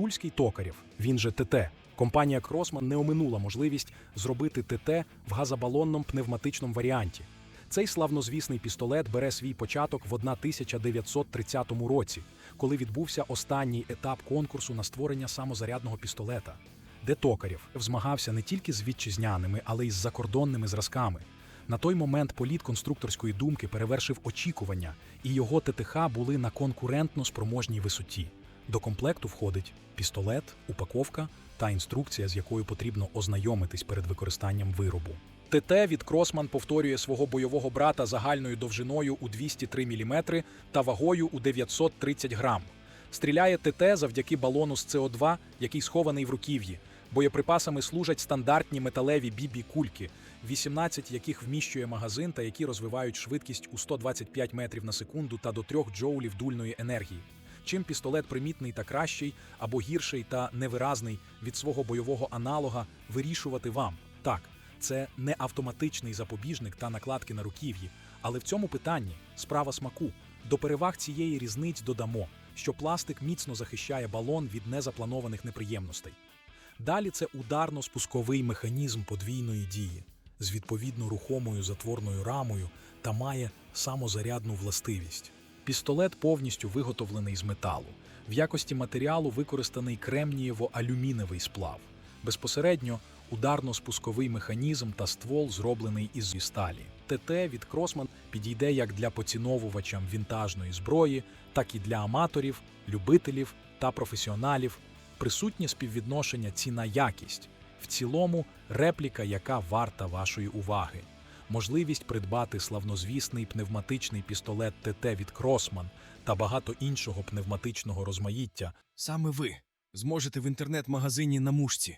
Тульський Токарєв, він же ТТ. Компанія Кросман не оминула можливість зробити ТТ в газобалонному пневматичному варіанті. Цей славнозвісний пістолет бере свій початок в 1930 році, коли відбувся останній етап конкурсу на створення самозарядного пістолета, де Токарєв змагався не тільки з вітчизняними, але й з закордонними зразками. На той момент політ конструкторської думки перевершив очікування, і його ТТХ були на конкурентно спроможній висоті. До комплекту входить пістолет, упаковка та інструкція, з якою потрібно ознайомитись перед використанням виробу. ТТ від Кросман повторює свого бойового брата загальною довжиною у 203 мм та вагою у 930 грам. Стріляє ТТ завдяки балону з СО2, який схований в руків'ї. Боєприпасами служать стандартні металеві бібі-кульки, 18 яких вміщує магазин та які розвивають швидкість у 125 метрів на секунду та до 3 джоулів дульної енергії. Чим пістолет примітний та кращий або гірший та невиразний від свого бойового аналога, вирішувати вам. Так, це не автоматичний запобіжник та накладки на руків'ї, але в цьому питанні справа смаку. До переваг цієї різниць додамо, що пластик міцно захищає балон від незапланованих неприємностей. Далі це ударно-спусковий механізм подвійної дії з відповідно рухомою затворною рамою та має самозарядну властивість. Пістолет повністю виготовлений з металу. В якості матеріалу використаний кремнієво-алюміновий сплав. Безпосередньо ударно-спусковий механізм та ствол зроблений із сталі. ТТ від Кросман підійде як для поціновувачам вінтажної зброї, так і для аматорів, любителів та професіоналів. Присутнє співвідношення ціна-якість. В цілому репліка, яка варта вашої уваги. Можливість придбати славнозвісний пневматичний пістолет ТТ від Кросман та багато іншого пневматичного розмаїття. Саме ви зможете в інтернет-магазині на мушці